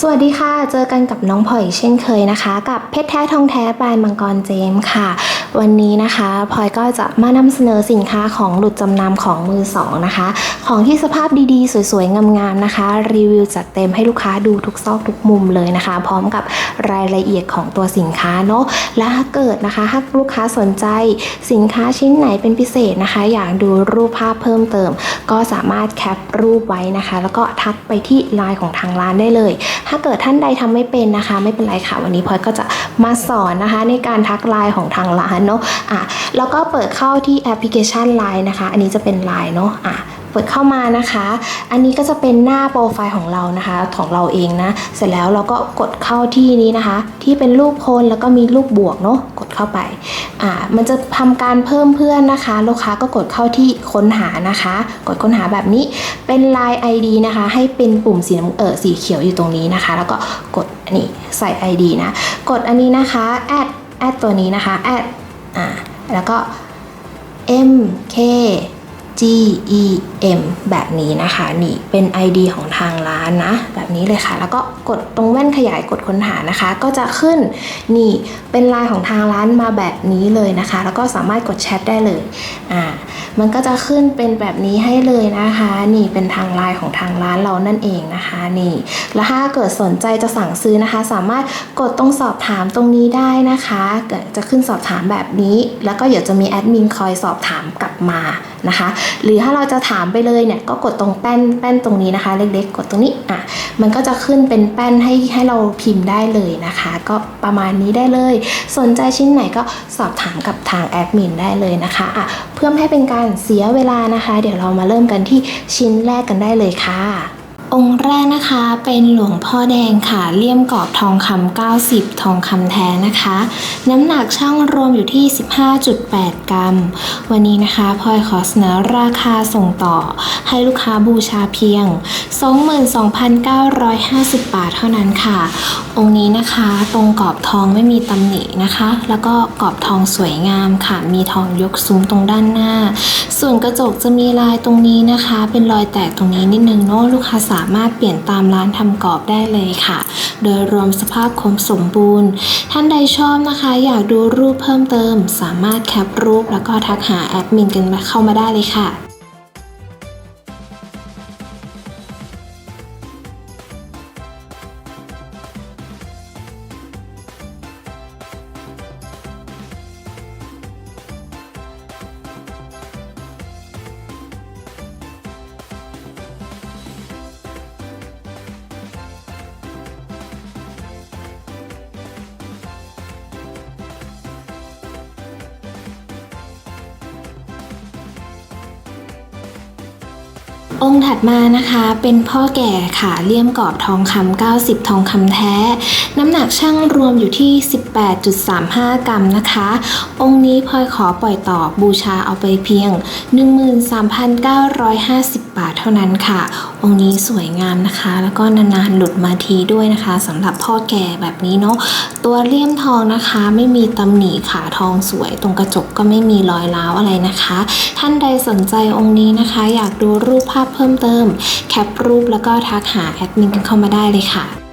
สวัสดีค่ะ เจอกันกับน้องพลอยอีกเช่นเคยนะคะ กับเพชรแท้ทองแท้ปลายมังกรเจมส์ค่ะ วันนี้นะคะพลอยก็จะมานำเสนอสินค้าของหลุดจำนำของมือสองนะคะ ของที่สภาพดีๆ สวยๆ งามๆนะคะ รีวิวจัดเต็มให้ลูกค้าดูทุกซอกทุกมุมเลยนะคะ พร้อมกับรายละเอียดของตัวสินค้าเนาะและถ้าเกิดนะคะถ้าลูกค้าสนใจสินค้าชิ้นไหนเป็นพิเศษนะคะ อยากดูรูปภาพเพิ่มเติม ก็สามารถแคปรูปไว้นะคะ แล้วก็ทักไปที่ไลน์ของทางร้านได้เลย ถ้าเกิดท่านใดทำไม่เป็นนะคะ ไม่เป็นไรค่ะวันนี้พลอยก็จะมาสอนนะคะ ในการทักไลน์ของทางร้านเนาะอะแล้วก็เปิดเข้าที่แอปพลิเคชัน Line นะคะ อันนี้จะเป็น Line เนาะอะเปิดเข้ามานะคะ อันนี้ก็จะเป็นหน้าโปรไฟล์ของเรานะคะ ของเราเองนะ เสร็จแล้วเราก็กดเข้าที่นี้นะคะ ที่เป็นรูปคนแล้วก็มีรูปบวกเนาะ กดเข้าไป อ่า มันจะทำการเพิ่มเพื่อนนะคะ ลูกค้าก็กดเข้าที่ค้นหานะคะ กดค้นหาแบบนี้ เป็น Line ID นะคะ ให้เป็นปุ่มสีน้ำเออสีเขียวอยู่ตรงนี้นะคะ แล้วก็กดอันนี้ใส่ ID นะ กดอันนี้นะคะ แอด แอดตัวนี้นะคะ แอด อ่าแล้วก็ M K G E M แบบนี้นะคะ นี่เป็น ID ของทางร้านนะ แบบนี้เลยค่ะ แล้วก็กดตรงแว่นขยายกดค้นหานะคะ ก็จะขึ้นนี่เป็นไลน์ของทางร้านมาแบบนี้เลยนะคะ แล้วก็สามารถกดแชทได้เลยอ่ามันก็จะขึ้นเป็นแบบนี้ให้เลยนะคะ นี่เป็นทางไลน์ของทางร้านเรานั่นเองนะคะนี่แล้วถ้าเกิดสนใจจะสั่งซื้อนะคะ สามารถกดตรงสอบถามตรงนี้ได้นะคะจะขึ้นสอบถามแบบนี้ แล้วก็เดี๋ยวจะมีแอดมินคอยสอบถามกลับมานะคะ หรือถ้าเราจะถามไปเลยเนี่ยก็กดตรงแป้นแป้นตรงนี้นะคะ เล็กๆ กดตรงนี้อะมันก็จะขึ้นเป็นแป้นให้ให้เราพิมพ์ได้เลยนะคะ ก็ประมาณนี้ได้เลย สนใจชิ้นไหนก็สอบถามกับทางแอดมินได้เลยนะคะอะเพื่อไม่ให้เป็นการเสียเวลานะคะ เดี๋ยวเรามาเริ่มกันที่ชิ้นแรกกันได้เลยค่ะ องค์แรกนะคะเป็นหลวงพ่อแดงค่ะเลี่ยมกรอบทองคำ90 ทองคำแท้นะคะ น้ำหนักช่างรวมอยู่ที่ 15.8 กรัม วันนี้นะคะพลอยขอเสนอราคาส่งต่อ ให้ลูกค้าบูชาเพียง 22,950 บาทเท่านั้นค่ะ องค์นี้นะคะตรงกรอบทองไม่มีตำหนินะคะ แล้วก็กรอบทองสวยงามค่ะ มีทองยกซุ้มตรงด้านหน้า ส่วนกระจกจะมีลายตรงนี้นะคะ เป็นรอยแตกตรงนี้นิดนึงเนาะลูกค้าสามารถเปลี่ยนตามร้านทำกรอบได้เลยค่ะ โดยรวมสภาพคมสมบูรณ์ ท่านใดชอบนะคะ อยากดูรูปเพิ่มเติม สามารถแคปรูปแล้วก็ทักหาแอดมินกันเข้ามาได้เลยค่ะ องค์ถัดมานะคะเป็นพ่อแก่ค่ะเลี่ยมกรอบทองคำ90 ทองคำแท้ น้ำหนักช่างรวมอยู่ที่ 18.35 กรัมนะคะ องค์นี้พลอยขอปล่อยต่อบูชาเอาไปเพียง 13,950 บาทเท่านั้นค่ะ องค์นี้สวยงามนะคะ แล้วก็นานๆหลุดมาทีด้วยนะคะสำหรับพ่อแก่แบบนี้เนาะตัวเลี่ยมทองนะคะ ไม่มีตำหนิขาทองสวย ตรงกระจกก็ไม่มีรอยร้าวอะไรนะคะ ท่านใดสนใจองค์นี้นะคะ อยากดูรูปภาพเพิ่มเติม แคปรูปแล้วก็ทักหาแอดมินกันเข้ามาได้เลยค่ะ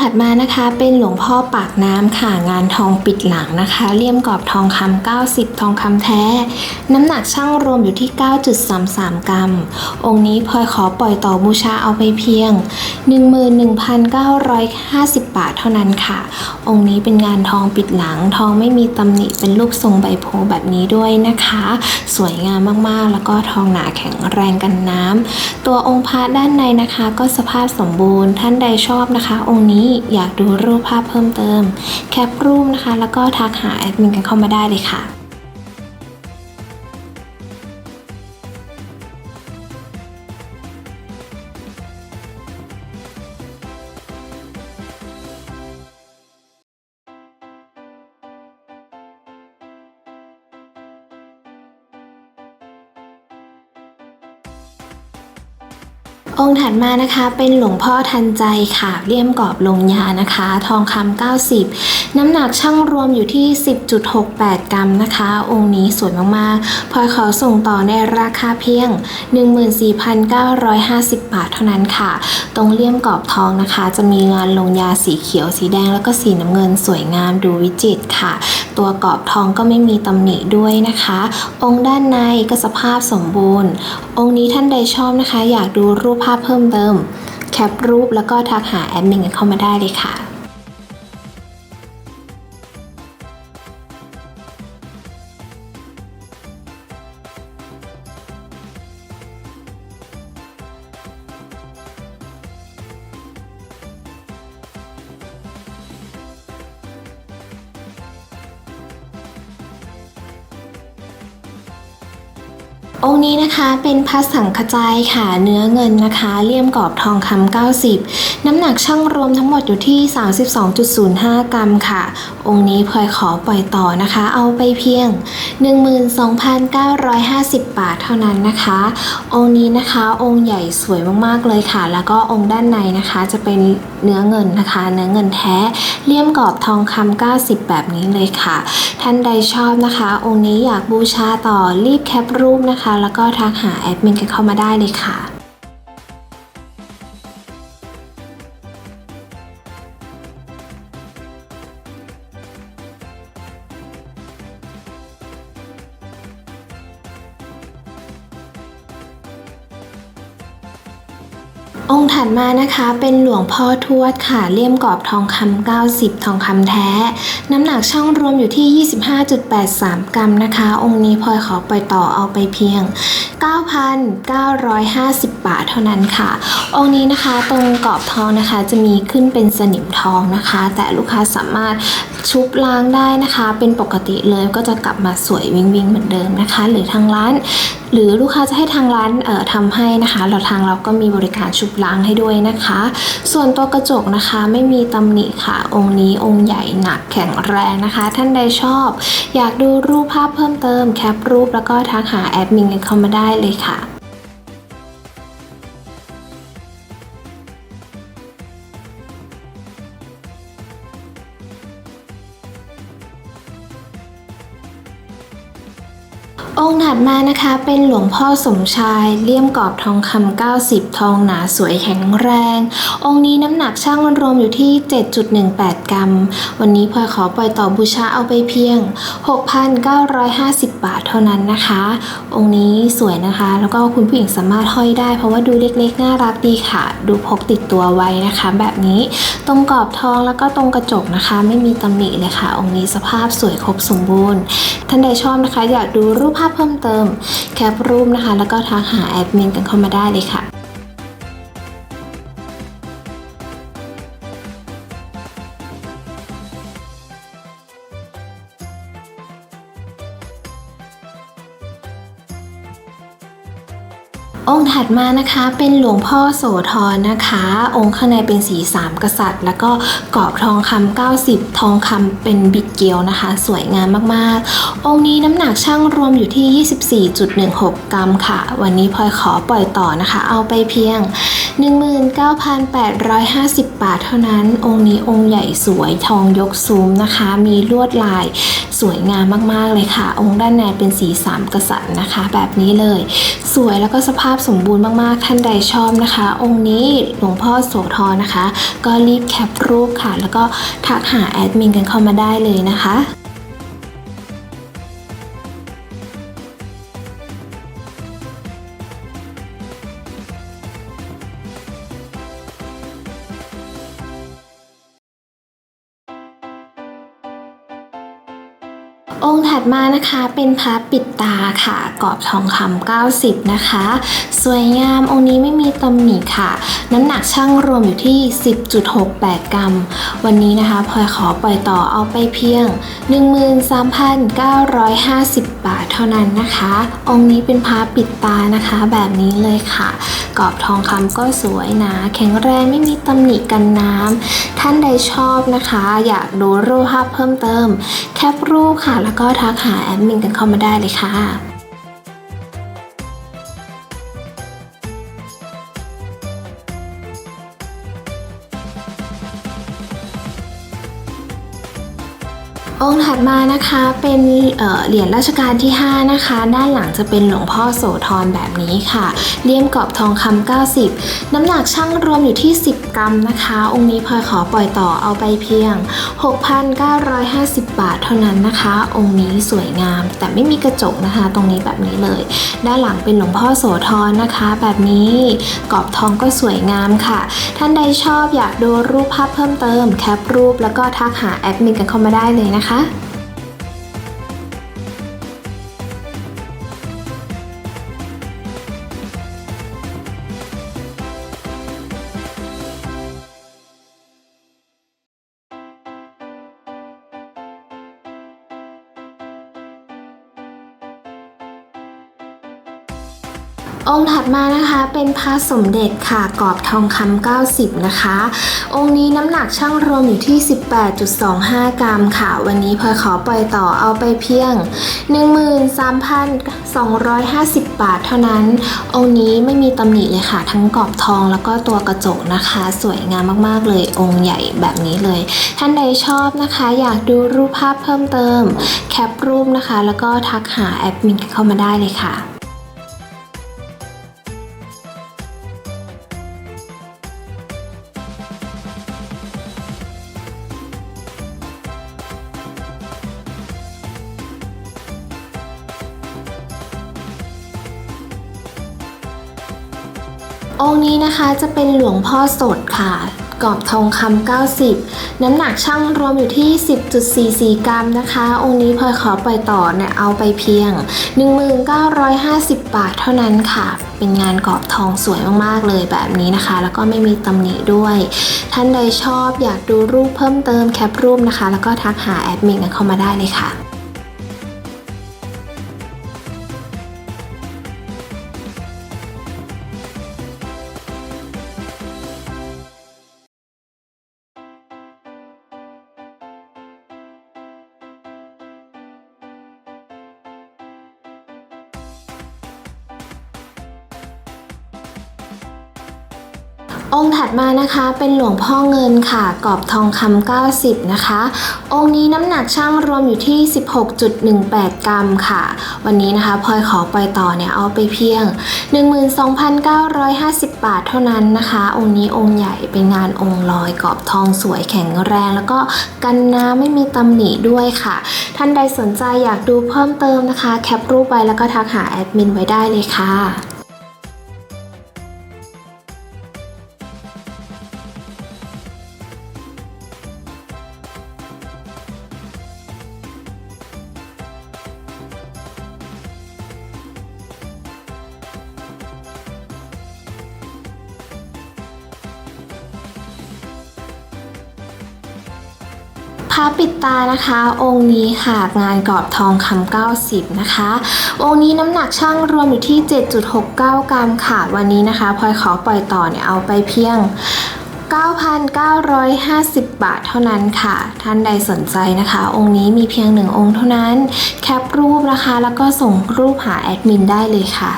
ถัดมานะคะเป็นหลวงพ่อปากน้ำค่ะงานทองปิดหลังนะคะเลี่ยมกรอบทองคำ90 ทองคำแท้ น้ำหนักช่างรวมอยู่ที่ 9.33 กรัม องค์นี้พลอยขอปล่อยต่อบูชาเอาไปเพียง 11,950 บาทเท่านั้นค่ะ องค์นี้เป็นงานทองปิดหลัง ทองไม่มีตำหนิเป็นรูปทรงใบโพแบบนี้ด้วยนะคะ สวยงามมากๆ แล้วก็ทองหนาแข็งแรงกันน้ำตัวองค์พระด้านในนะคะ ก็สภาพสมบูรณ์ท่านใดชอบนะคะ องค์นี้อยากดูรูปภาพเพิ่มเติม แคปรูปนะคะ แล้วก็ทักหาแอดมินกันเข้ามาได้เลยค่ะ องค์ถัดมานะคะเป็นหลวงพ่อทันใจค่ะเลี่ยมกรอบลงยานะคะ ทองคำ90 น้ำหนักช่างรวมอยู่ที่ 10.68 กรัมนะคะ องค์นี้สวยมากๆพลอยขอส่งต่อในราคาเพียง 14,950 บาทเท่านั้นค่ะ ตรงเลี่ยมกรอบทองนะคะ จะมีงานลงยาสีเขียวสีแดงแล้วก็สีน้ำเงินสวยงามดูวิจิตรค่ะ ตัวกรอบทองก็ไม่มีตำหนิด้วยนะคะ องค์ด้านในก็สภาพสมบูรณ์ องค์นี้ท่านใดชอบนะคะ อยากดูรูปภาพเพิ่มเติม แคปรูปแล้วก็ทักหาแอดมินกันเข้ามาได้เลยค่ะ องค์นี้นะคะเป็นพระสังฆจายค่ะเนื้อเงินนะคะ เลี่ยมกรอบทองคำ90 น้ำหนักช่างรวมทั้งหมดอยู่ที่ 32.05 กรัมค่ะ องค์นี้พลอยขอปล่อยต่อนะคะ เอาไปเพียง 12,950 บาทเท่านั้นนะคะ องค์นี้นะคะองค์ใหญ่สวยมากๆเลยค่ะ แล้วก็องค์ด้านในนะคะจะเป็นเนื้อเงินนะคะ เนื้อเงินแท้เลี่ยมกรอบทองคำ90 แบบนี้เลยค่ะ ท่านใดชอบนะคะ องค์นี้อยากบูชาต่อรีบแคปรูปนะคะ แล้วก็ทักหาแอดมินกันเข้ามาได้เลยค่ะ ถัดมานะคะเป็นหลวงพ่อทวดค่ะเลี่ยมกรอบทองคำ90 ทองคำแท้ น้ำหนักช่างรวมอยู่ที่ 25.83 กรัมนะคะ องค์นี้พลอยขอปล่อยต่อเอาไปเพียง 9,950 บาทเท่านั้นค่ะ องค์นี้นะคะตรงกรอบทองนะคะจะมีขึ้นเป็นสนิมทองนะคะ แต่ลูกค้าสามารถชุบล้างได้นะคะ เป็นปกติเลยก็จะกลับมาสวยวิงวิงเหมือนเดิมนะคะ หรือทางร้านหรือลูกค้าจะให้ทางร้านเอ่อทำให้นะคะเราทางเราก็มีบริการชุบล้างให้ด้วยนะคะ ส่วนตัวกระจกนะคะไม่มีตำหนิค่ะ องค์นี้องค์ใหญ่หนักแข็งแรงนะคะ ท่านใดชอบ อยากดูรูปภาพเพิ่มเติมแคปรูปแล้วก็ทักหาแอดมินกันเข้ามาได้เลยค่ะ มานะคะเป็นหลวงพ่อสมชายเลี่ยมกรอบทองคำ90 ทองหนาสวยแข็งแรง องค์นี้น้ำหนักช่างรวมอยู่ที่ 7.18 กรัม วันนี้พลอยขอปล่อยต่อบูชาเอาไปเพียง 6,950 บาทเท่านั้นนะคะ องค์นี้สวยนะคะ แล้วก็คุณผู้หญิงสามารถห้อยได้เพราะว่าดูเล็กๆ น่ารักดีค่ะ ดูพกติดตัวไว้นะคะ แบบนี้ตรงกรอบทองแล้วก็ตรงกระจกนะคะ ไม่มีตำหนิเลยค่ะ องค์นี้สภาพสวยครบสมบูรณ์ ท่านใดชอบนะคะ อยากดูรูปภาพเพิ่มเติมแคปรูปนะคะ แล้วก็ทักหาแอดมินกันเข้ามาได้เลยค่ะอ ถัดมานะคะเป็นหลวงพ่อโสธรนะคะ องค์ข้างในเป็นสีสามกษัตริย์ แล้วก็กรอบทองคำ90 ทองคำเป็นบิดเกลียวนะคะ สวยงามมากๆ องค์นี้น้ำหนักช่างรวมอยู่ที่ 24.16 กรัมค่ะ วันนี้พลอยขอปล่อยต่อนะคะ เอาไปเพียง 19,850 บาทเท่านั้น องค์นี้องค์ใหญ่สวยทองยกซูมนะคะ มีลวดลายสวยงามมากๆเลยค่ะ องค์ด้านในเป็นสีสามกษัตริย์นะคะ แบบนี้เลย สวยแล้วก็สภาพสมบูรณ์มากๆ ท่านใดชอบนะคะ องค์นี้หลวงพ่อโสธรนะคะ ก็รีบแคปรูปค่ะ แล้วก็ทักหาแอดมินกันเข้ามาได้เลยนะคะ องค์ถัดมานะคะเป็นพระปิดตาค่ะกรอบทองคำ90 นะคะ สวยงามองค์นี้ไม่มีตำหนิค่ะ น้ำหนักช่างรวมอยู่ที่ 10.68 กรัม วันนี้นะคะพลอยขอปล่อยต่อเอาไปเพียง 13,950 บาทเท่านั้นนะคะ องค์นี้เป็นพระปิดตานะคะแบบนี้เลยค่ะ กรอบทองคำก็สวยนาแข็งแรงไม่มีตำหนิกันน้ำท่านใดชอบนะคะ อยากดูรูปภาพเพิ่มเติม แคปรูปค่ะแล้วก็ทักหาแอดมินกันเข้ามาได้เลยค่ะ องค์ถัดมานะคะเป็นเเหรียญราชการที่ 5 นะคะ ด้านหลังจะเป็นหลวงพ่อโสธรแบบนี้ค่ะเลี่ยมกรอบทองคำ90 น้ำหนักช่างรวมอยู่ที่ 10 กรัมนะคะ องค์นี้พลอยขอปล่อยต่อเอาไปเพียง 6,950 บาทเท่านั้นนะคะ องค์นี้สวยงาม แต่ไม่มีกระจกนะคะ ตรงนี้แบบนี้เลย ด้านหลังเป็นหลวงพ่อโสธรนะคะ แบบนี้กรอบทองก็สวยงามค่ะ ท่านใดชอบอยากดูรูปภาพเพิ่มเติมแคปรูปแล้วก็ทักหาแอดมินกันเข้ามาได้เลยนะคะ啊 องค์ถัดมานะคะเป็นพระสมเด็จค่ะกรอบทองคำ90 นะคะ องค์นี้น้ำหนักช่างรวมอยู่ที่ 18.25 กรัมค่ะ วันนี้พลอยขอปล่อยต่อเอาไปเพียง 13,250 บาทเท่านั้น องค์นี้ไม่มีตำหนิเลยค่ะ ทั้งกรอบทองแล้วก็ตัวกระจกนะคะ สวยงามมากๆเลยองค์ใหญ่แบบนี้เลย ท่านใดชอบนะคะ อยากดูรูปภาพเพิ่มเติม แคปรูปนะคะ แล้วก็ทักหาแอดมินเข้ามาได้เลยค่ะ องค์นี้นะคะจะเป็นหลวงพ่อสดค่ะกรอบทองคำ90 น้ำหนักช่างรวมอยู่ที่ 10.44 กรัมนะคะ องค์นี้พลอยขอปล่อยต่อเนี่ยเอาไปเพียง 1950 บาทเท่านั้นค่ะ เป็นงานกรอบทองสวยมากๆเลยแบบนี้นะคะ แล้วก็ไม่มีตำหนิด้วย ท่านใดชอบอยากดูรูปเพิ่มเติมแคปรูปนะคะ แล้วก็ทักหาแอดมินกันเข้ามาได้เลยค่ะ องค์ถัดมานะคะเป็นหลวงพ่อเงินค่ะกรอบทองคำ90 นะคะ องค์นี้น้ำหนักช่างรวมอยู่ที่ 16.18 กรัมค่ะ วันนี้นะคะพลอยขอปล่อยต่อเนี่ยเอาไปเพียง 12,950 บาทเท่านั้นนะคะ องค์นี้องค์ใหญ่เป็นงานองค์ลอยกรอบทองสวยแข็งแรง แล้วก็กันน้ำไม่มีตำหนิด้วยค่ะ ท่านใดสนใจอยากดูเพิ่มเติมนะคะ แคปรูปไว้แล้วก็ทักหาแอดมินไว้ได้เลยค่ะ พระปิดตานะคะ องค์นี้ค่ะงานกรอบทองคำ90 นะคะ องค์นี้น้ำหนักช่างรวมอยู่ที่ 7.69 กรัมค่ะ วันนี้นะคะพลอยขอปล่อยต่อเนี่ยเอาไปเพียง 9,950 บาทเท่านั้นค่ะ ท่านใดสนใจนะคะ องค์นี้มีเพียงหนึ่งองค์เท่านั้น แคปรูปนะคะ แล้วก็ส่งรูปหาแอดมินได้เลยค่ะ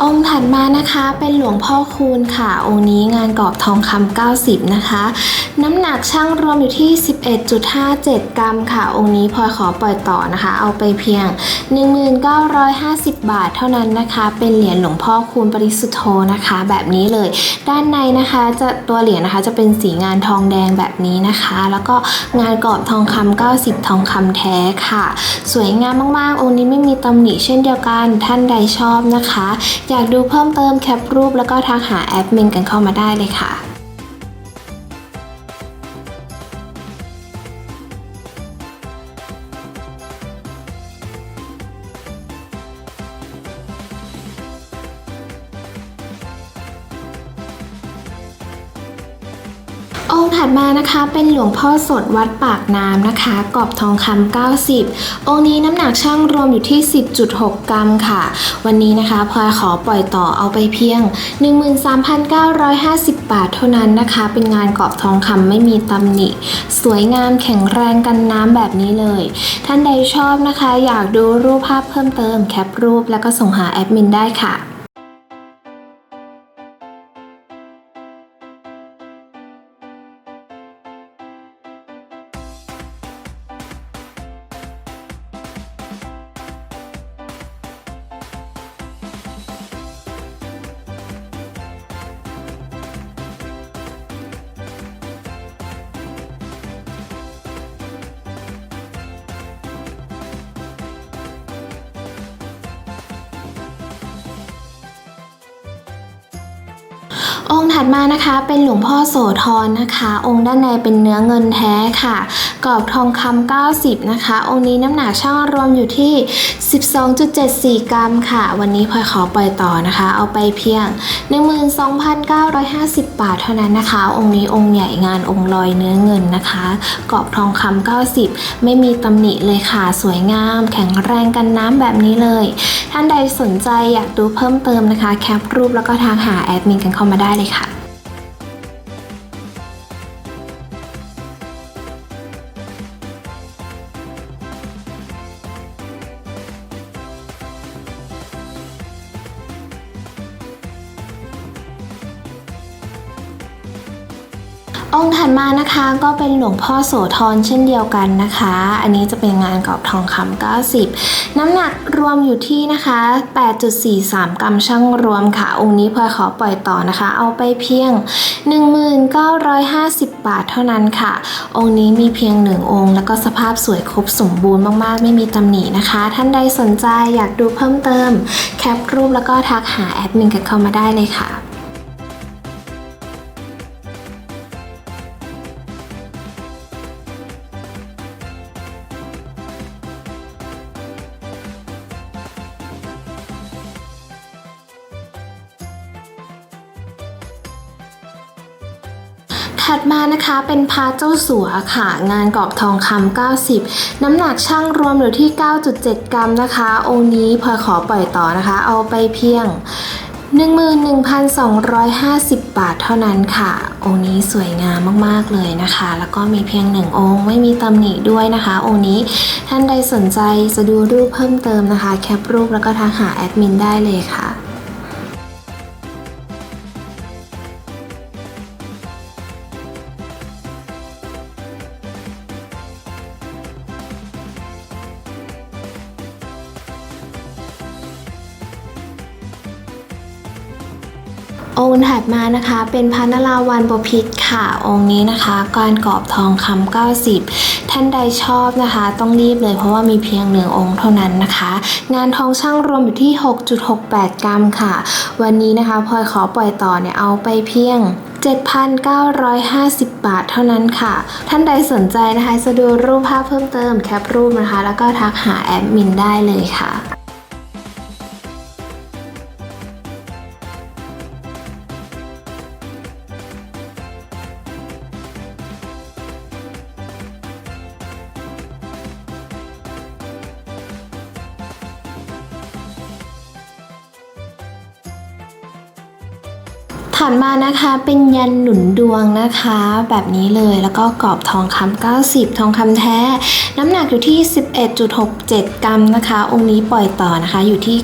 องค์ถัดมานะคะเป็นหลวงพ่อคูณค่ะ องค์นี้งานกรอบทองคำ90 นะคะ น้ำหนักช่างรวมอยู่ที่ 11.57 กรัมค่ะ องค์นี้พลอยขอปล่อยต่อนะคะ เอาไปเพียง 1950 บาทเท่านั้นนะคะ เป็นเหรียญหลวงพ่อคูณปริสุทธโธนะคะ แบบนี้เลย ด้านในนะคะจะตัวเหรียญนะคะจะเป็นสีงานทองแดงแบบนี้นะคะ แล้วก็งานกรอบทองคำ90 ทองคำแท้ค่ะ สวยงามมากๆ องค์นี้ไม่มีตำหนิเช่นเดียวกันท่านใดชอบนะคะอยากดูเพิ่มเติมแคปรูปแล้วก็ทักหาแอดมินกันเข้ามาได้เลยค่ะ นะคะ เป็นหลวงพ่อสดวัดปากน้ำนะคะ กรอบทองคำ90 องค์นี้น้ำหนักช่างรวมอยู่ที่ 10.6 กรัมค่ะ วันนี้นะคะพลอยขอปล่อยต่อเอาไปเพียง 13,950 บาทเท่านั้นนะคะ เป็นงานกรอบทองคำไม่มีตำหนิ สวยงามแข็งแรงกันน้ำแบบนี้เลย ท่านใดชอบนะคะ อยากดูรูปภาพเพิ่มเติมแคปรูปแล้วก็ส่งหาแอดมินได้ค่ะ เป็นหลวงพ่อโสธรนะคะ องค์ด้านในเป็นเนื้อเงินแท้ค่ะ กรอบทองคำ90 นะคะ องค์นี้น้ำหนักช่างรวมอยู่ที่ 12.74 กรัมค่ะ วันนี้พลอยขอปล่อยต่อนะคะ เอาไปเพียง 12,950 บาทเท่านั้นนะคะ องค์นี้องค์ใหญ่งานองค์ลอยเนื้อเงินนะคะ กรอบทองคำ90 ไม่มีตำหนิเลยค่ะ สวยงาม แข็งแรงกันน้ำแบบนี้เลย ท่านใดสนใจอยากดูเพิ่มเติมนะคะ แคปรูปแล้วก็ทางหาแอดมินกันเข้ามาได้เลยค่ะ องค์ถัดมานะคะก็เป็นหลวงพ่อโสธรเช่นเดียวกันนะคะ อันนี้จะเป็นงานกรอบทองคำ90 น้ำหนักรวมอยู่ที่นะคะ 8.43 กรัมช่างรวมค่ะ องค์นี้พลอยขอปล่อยต่อนะคะ เอาไปเพียง 1950 บาทเท่านั้นค่ะ องค์นี้มีเพียงหนึ่งองค์ แล้วก็สภาพสวยครบสมบูรณ์มากๆ ไม่มีตำหนินะคะ ท่านใดสนใจอยากดูเพิ่มเติม แคปรูปแล้วก็ทักหาแอดมินกันเข้ามาได้เลยค่ะ ถัดมานะคะเป็นพาเจ้าสัวค่ะ งานกรอบทองคำ90 น้ำหนักช่างรวมอยู่ที่ 9.7 กรัมนะคะ องค์นี้พลอขอปล่อยต่อนะคะ เอาไปเพียง 11,250 บาทเท่านั้นค่ะ องค์นี้สวยงามมากๆเลยนะคะ แล้วก็มีเพียงหนึ่งองค์ไม่มีตำหนิด้วยนะคะ องค์นี้ท่านใดสนใจจะดูรูปเพิ่มเติมนะคะ แคปรูปแล้วก็ทักหาแอดมินได้เลยค่ะ ถัดมานะคะ เป็นพระนราวันบพิตรค่ะ องค์นี้นะคะการกรอบทองคำ90 ท่านใดชอบนะคะ ต้องรีบเลยเพราะว่ามีเพียงหนึ่งองค์เท่านั้นนะคะ งานทองช่างรวมอยู่ที่ 6.68 กรัมค่ะ วันนี้นะคะพลอยขอปล่อยต่อเนี่ยเอาไปเพียง7,950 บาทเท่านั้นค่ะ ท่านใดสนใจนะคะ จะดูรูปภาพเพิ่มเติมแคปรูปนะคะ แล้วก็ทักหาแอดมินได้เลยค่ะ ถัดมานะคะเป็นยันหนุนดวงนะคะ แบบนี้เลยแล้วก็กรอบทองคำ90 ทองคำแท้ น้ำหนักอยู่ที่ 11.67 กรัมนะคะ องค์นี้ปล่อยต่อนะคะอยู่ที่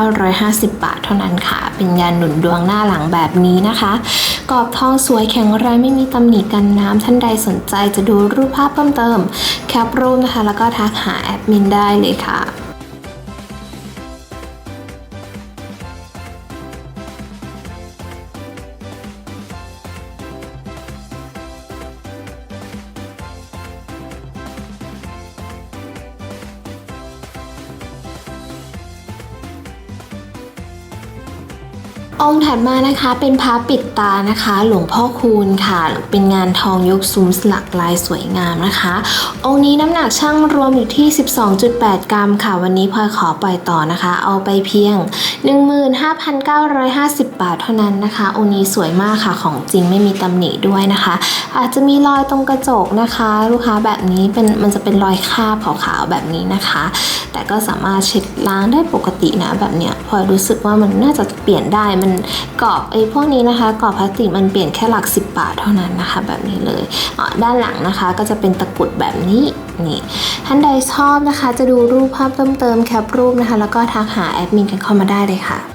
9,950 บาทเท่านั้นค่ะ เป็นยันหนุนดวงหน้าหลังแบบนี้นะคะกรอบทองสวยแข็งแรงไม่มีตำหนิกันน้ำท่านใดสนใจจะดูรูปภาพเพิ่มเติม แคปรูปนะคะ แล้วก็ทักหาแอดมินได้เลยค่ะ องค์ถัดมานะคะเป็นพระปิดตานะคะ หลวงพ่อคูณค่ะ เป็นงานทองยกซุ้มสลักลายสวยงามนะคะ องค์นี้น้ำหนักช่างรวมอยู่ที่ 12.8 กรัมค่ะ วันนี้พลอยขอปล่อยต่อนะคะ เอาไปเพียง 15,950 บาทเท่านั้นนะคะ องค์นี้สวยมากค่ะของจริงไม่มีตำหนิด้วยนะคะ อาจจะมีรอยตรงกระจกนะคะ ลูกค้าแบบนี้เป็นมันจะเป็นรอยคราบขาวๆแบบนี้นะคะ แต่ก็สามารถเช็ดล้างได้ปกตินะแบบเนี้ยพลอยรู้สึกว่ามันน่าจะเปลี่ยนได้มันกรอบไอ้พวกนี้นะคะกรอบพลาสติกมันเปลี่ยนแค่หลัก 10 บาทเท่านั้นนะคะแบบนี้เลยอะด้านหลังนะคะก็จะเป็นตะกรุดแบบนี้นี่ท่านใดชอบนะคะ จะดูรูปภาพเพิ่มเติมแคปรูปนะคะ แล้วก็ทักหาแอดมินกันเข้ามาได้เลยค่ะ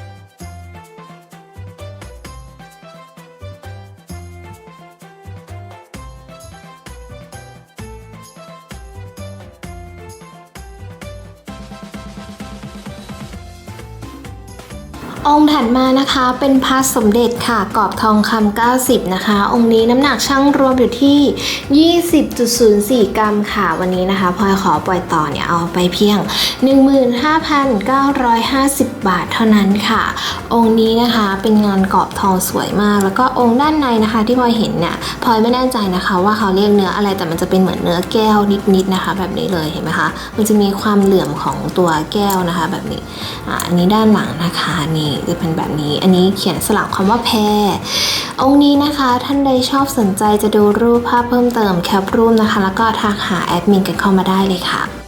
ถัดมานะคะเป็นพระสมเด็จค่ะกรอบทองคำ90 นะคะ องค์นี้น้ำหนักช่างรวมอยู่ที่ 20.04 กรัมค่ะ วันนี้นะคะพลอยขอปล่อยต่อเนี่ยเอาไปเพียง 15,950 บาทเท่านั้นค่ะ องค์นี้นะคะเป็นงานกรอบทองสวยมาก แล้วก็องค์ด้านในนะคะที่พลอยเห็นเนี่ยพลอยไม่แน่ใจนะคะว่าเขาเรียกเนื้ออะไรแต่มันจะเป็นเหมือนเนื้อแก้วนิดๆนะคะ แบบนี้เลยเห็นไหมคะมันจะมีความเหลื่อมของตัวแก้วนะคะ แบบนี้อะอันนี้ด้านหลังนะคะนี่จะเป็นแบบนี้ อันนี้เขียนสลับคำว่าแพรองค์นี้นะคะท่านใดชอบสนใจจะดูรูปภาพเพิ่มเติมแคปรูปนะคะ แล้วก็ทักหาแอดมินกันเข้ามาได้เลยค่ะ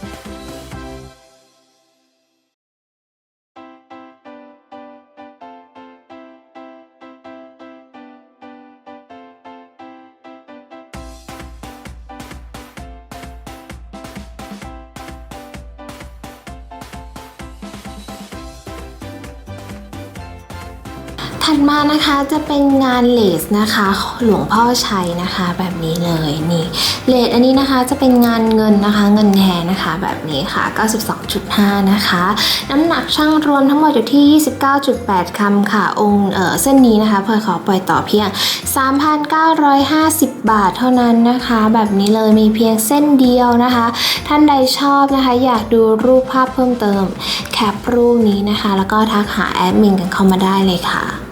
นะคะจะเป็นงานเลสนะคะหลวงพ่อชัยนะคะแบบนี้เลยนี่เลสอันนี้นะคะจะเป็นงานเงินนะคะเงินแท้นะคะแบบนี้ค่ะ 92.5 นะคะ น้ำหนักช่างรวมทั้งหมดอยู่ที่ 29.8คำค่ะองค์เอ่อเส้นนี้นะคะเพลขอปล่อยต่อเพียง 3,950 บาทเท่านั้นนะคะ แบบนี้เลยมีเพียงเส้นเดียวนะคะ ท่านใดชอบนะคะอยากดูรูปภาพเพิ่มเติมแคปรูปนี้นะคะ แล้วก็ทักหาแอดมินกันเข้ามาได้เลยค่ะ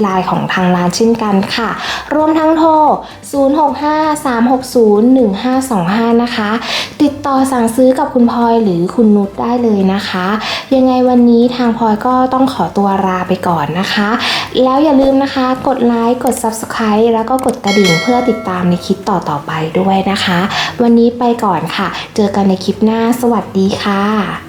ไลน์ของทางร้านเช่นกันค่ะ รวมทั้งโทร 0653601525 นะคะ ติดต่อสั่งซื้อกับคุณพลอยหรือคุณนุชได้เลยนะคะ ยังไงวันนี้ทางพลอยก็ต้องขอตัวลาไปก่อนนะคะ แล้วอย่าลืมนะคะ กดไลค์ กด Subscribe แล้วก็กดกระดิ่งเพื่อติดตามในคลิปต่อๆไปด้วยนะคะ วันนี้ไปก่อนค่ะ เจอกันในคลิปหน้า สวัสดีค่ะ